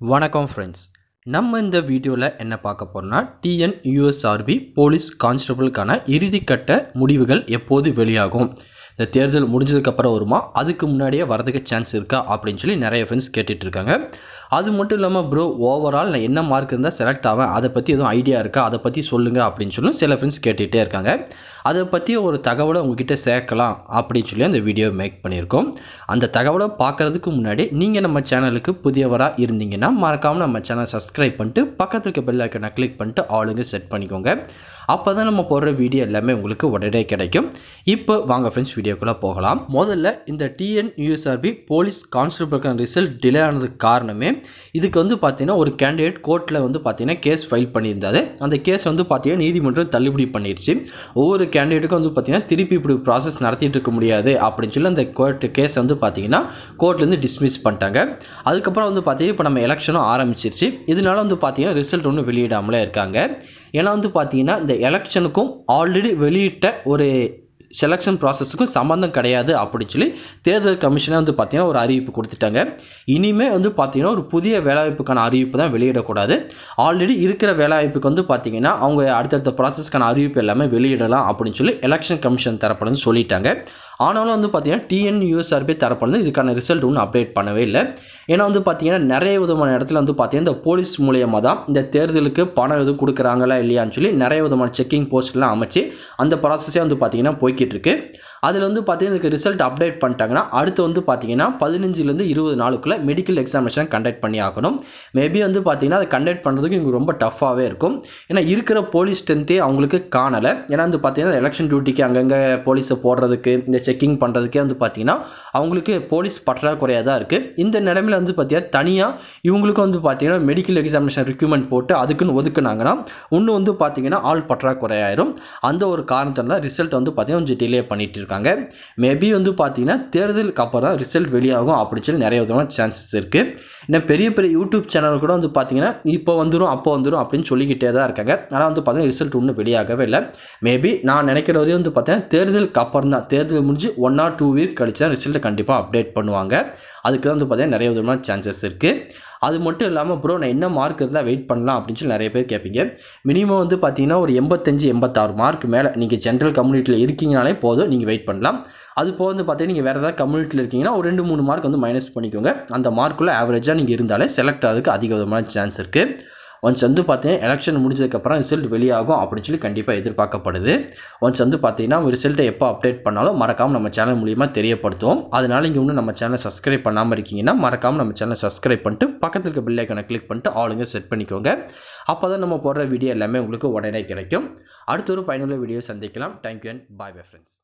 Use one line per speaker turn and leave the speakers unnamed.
வணக்கம் ஃப்ரெண்ட்ஸ் நம்ம இந்த வீடியோவில் என்ன பார்க்க போகிறோம்னா டிஎன் யூஎஸ்ஆர்பி போலீஸ் கான்ஸ்டபிளுக்கான இறுதிக்கட்ட முடிவுகள் எப்போது வெளியாகும்? இந்த தேர்தல் முடிஞ்சதுக்கப்புறம் வருமா? அதுக்கு முன்னாடியே வரதுக்கு சான்ஸ் இருக்கா? அப்படின்னு சொல்லி நிறைய ஃப்ரெண்ட்ஸ் கேட்டுட்டு இருக்காங்க. அது மட்டும் இல்லாமல் ப்ரோ ஓவரால் நான் என்ன மார்க் இருந்தால் செலக்ட் ஆவேன்? அதை பற்றி எதுவும் ஐடியா இருக்கா? அதை பற்றி சொல்லுங்கள் அப்படின்னு சொல்லி சில ஃப்ரெண்ட்ஸ் கேட்டுகிட்டே இருக்காங்க. அதை பற்றி ஒரு தகவலை உங்ககிட்ட சேர்க்கலாம் அப்படின்னு சொல்லி அந்த வீடியோ மேக் பண்ணியிருக்கோம். அந்த தகவலை பார்க்குறதுக்கு முன்னாடி நீங்கள் நம்ம சேனலுக்கு புதியவராக இருந்தீங்கன்னா மறக்காமல் நம்ம சேனல் சப்ஸ்கிரைப் பண்ணிட்டு பக்கத்தில் இருக்க பெல் ஐக்கனை கிளிக் பண்ணிட்டு ஆளுங்க செட் பண்ணிக்கோங்க. அப்போ தான் நம்ம போடுற வீடியோ எல்லாமே உங்களுக்கு உடனே கிடைக்கும். இப்போ வாங்க ஃப்ரெண்ட்ஸ் வீடியோ வீடியோக்குள்ளே போகலாம். முதல்ல இந்த டிஎன் யூஎஸ்ஆர்பி போலீஸ் கான்ஸ்டபிளுக்கான ரிசல்ட் டிலே ஆனதுக்கு காரணமே இதுக்கு வந்து பார்த்தீங்கன்னா ஒரு கேண்டிடேட் கோர்ட்டில் வந்து பார்த்தீங்கன்னா கேஸ் ஃபைல் பண்ணியிருந்தாரு. அந்த கேஸ் வந்து பார்த்தீங்கன்னா நீதிமன்றம் தள்ளுபடி பண்ணிடுச்சு ஒவ்வொரு கேண்டிடேட்டுக்கும் வந்து பார்த்தீங்கன்னா திருப்பி இப்படி ப்ராசஸ் நடத்திட்டு இருக்க முடியாது அப்படின்னு சொல்லி அந்த கோர்ட் கேஸ் வந்து பார்த்தீங்கன்னா கோர்ட்லேருந்து டிஸ்மிஸ் பண்ணிட்டாங்க. அதுக்கப்புறம் வந்து பார்த்தீங்கன்னா இப்போ நம்ம எலெக்ஷனும் ஆரம்பிச்சிருச்சு. இதனால வந்து பார்த்தீங்கன்னா ரிசல்ட் ஒன்றும் வெளியிடாமலே இருக்காங்க. ஏன்னா வந்து பார்த்தீங்கன்னா இந்த எலெக்ஷனுக்கும் ஆல்ரெடி வெளியிட்ட ஒரு செலெக்ஷன் ப்ராசஸுக்கும் சம்மந்தம் கிடையாது அப்படின்னு சொல்லி தேர்தல் கமிஷனே வந்து பார்த்திங்கன்னா ஒரு அறிவிப்பு கொடுத்துட்டாங்க. இனிமேல் வந்து பார்த்தீங்கன்னா ஒரு புதிய வேலைவாய்ப்புக்கான அறிவிப்பு தான் வெளியிடக்கூடாது. ஆல்ரெடி இருக்கிற வேலைவாய்ப்புக்கு வந்து பார்த்திங்கன்னா அவங்க அடுத்தடுத்த ப்ராசஸ்க்கான அறிவிப்பு எல்லாமே வெளியிடலாம் அப்படின்னு சொல்லி எலெக்ஷன் கமிஷன் தரப்புலன்னு சொல்லிட்டாங்க. ஆனாலும் வந்து பார்த்திங்கன்னா டிஎன்யூஎஸ்ஆர்பி தரப்புலேருந்து இதுக்கான ரிசல்ட் ஒன்றும் அப்டேட் பண்ணவே இல்லை. ஏன்னா வந்து பார்த்திங்கன்னா நிறைய விதமான இடத்துல வந்து பார்த்திங்கன்னா இந்த போலீஸ் மூலியமாக தான் இந்த தேர்தலுக்கு பணம் எதுவும் கொடுக்குறாங்களா இல்லையான்னு சொல்லி நிறைய விதமான செக்கிங் போஸ்ட்லாம் அமைச்சு அந்த ப்ராசஸே வந்து பார்த்தீங்கன்னா போய்கிட்டு இருக்கு. அதில் வந்து பார்த்தீங்கன்னா இதுக்கு ரிசல்ட் அப்டேட் பண்ணிட்டாங்கன்னா அடுத்து வந்து பார்த்தீங்கன்னா பதினஞ்சுலேருந்து இருபது நாளுக்குள்ளே மெடிக்கல் எக்ஸாமினேஷன் கண்டக்ட் பண்ணி ஆகணும். மேபி வந்து பார்த்தீங்கன்னா அதை கண்டக்ட் பண்ணுறதுக்கு இங்கே ரொம்ப டஃப்பாகவே இருக்கும். ஏன்னா இருக்கிற போலீஸ் ஸ்ட்ரென்த்தே அவங்களுக்கு காணலை. ஏன்னா வந்து பார்த்தீங்கன்னா எலெக்ஷன் டியூட்டிக்கு அங்கங்கே போலீஸை போடுறதுக்கு இந்த செக்கிங் பண்ணுறதுக்கே வந்து பார்த்தீங்கன்னா அவங்களுக்கு போலீஸ் பற்றாக்குறையாக தான் இருக்குது இந்த நிலமையில வந்து பார்த்தீங்கன்னா தனியாக இவங்களுக்கும் வந்து பார்த்தீங்கன்னா மெடிக்கல் எக்ஸாமினேஷன் ரெக்யூமெண்ட் போட்டு அதுக்குன்னு ஒதுக்குனாங்கன்னா இன்னும் வந்து பார்த்தீங்கன்னா ஆள் பற்றாக்குறையாயிரும். அந்த ஒரு காரணத்தினால ரிசல்ட் வந்து பார்த்தீங்கன்னா கொஞ்சம் டிலே பண்ணிட்டு இருக்காங்க மேபி வந்து பார்த்தீங்கன்னா தேர்தலுக்கு அப்புறம் தான் ரிசல்ட் வெளியாகும் அப்படின்னு சொல்லி நிறைய விதமான சான்சஸ் இருக்குது இன்னும் பெரிய பெரிய யூடியூப் சேனல் கூட வந்து பார்த்தீங்கன்னா இப்போ வந்துடும் அப்போ வந்துடும் அப்படின்னு சொல்லிக்கிட்டே தான் இருக்காங்க. ஆனால் வந்து பார்த்தீங்கன்னா ரிசல்ட் ஒன்றும் வெளியாகவே இல்லை. மேபி நான் நினைக்கிற வரையும் வந்து பார்த்தீங்கன்னா தேர்தலுக்கு அப்புறம் தான் தேர்தல் முடிஞ்சு ஒன் ஆர் டூ வீக் கழிச்சு தான் ரிசல்ட்டை கண்டிப்பாக அப்டேட் பண்ணுவாங்க. அதுக்கு தான் வந்து பார்த்தீங்கன்னா நிறைய விதமான சான்சஸ் இருக்குது அது மட்டும் இல்லாமல் ப்ரோ நான் என்ன மார்க் இருந்தால் வெயிட் பண்ணலாம்? அப்படின்னு சொல்லி நிறைய பேர் கேட்பீங்க. மினிமம் வந்து பார்த்தீங்கன்னா ஒரு எண்பத்தஞ்சு எண்பத்தாறு மார்க் மேலே நீங்கள் ஜென்ரல் கம்யூனிட்டியில் இருக்கீங்கனாலே போதும் நீங்கள் வெயிட் பண்ணலாம். அது போக வந்து பார்த்தீங்கன்னா நீங்கள் வேறு ஏதாவது கம்யூனிட்டியில் இருக்கீங்கன்னா ஒரு ரெண்டு மூணு மார்க் வந்து மைனஸ் பண்ணிக்கோங்க. அந்த மார்க்குள்ளே ஆவரேஜாக நீங்கள் இருந்தாலே செலக்ட் ஆகிறதுக்கு அதிக விதமான சான்ஸ் இருக்குது ஒன்ஸ் வந்து பார்த்தீங்கன்னா எலெக்ஷன் முடிஞ்சதுக்கப்புறம் ரிசல்ட் வெளியாகும் அப்படின்னு சொல்லி கண்டிப்பாக எதிர்பார்க்கப்படுது. ஒன்ஸ் வந்து பார்த்தீங்கன்னா ரிசல்ட்டை எப்போ அப்டேட் பண்ணாலும் மறக்காமல் நம்ம சேனல் மூலியமாக தெரியப்படுத்துவோம். அதனால் இங்கே இன்னும் நம்ம சேனலை சப்ஸ்கிரைப் பண்ணாமல் இருக்கீங்கன்னா மறக்காமல் நம்ம சேனலை சப்ஸ்கிரைப் பண்ணிட்டு பக்கத்தில் இருக்க பில் ஐக்கனை கிளிக் பண்ணிட்டு ஆளுங்க செட் பண்ணிக்கோங்க. அப்போ தான் நம்ம போடுற வீடியோ எல்லாமே உங்களுக்கு உடனே கிடைக்கும். அடுத்த ஒரு பயனுள்ள வீடியோ சந்திக்கலாம். Thank you and bye bye friends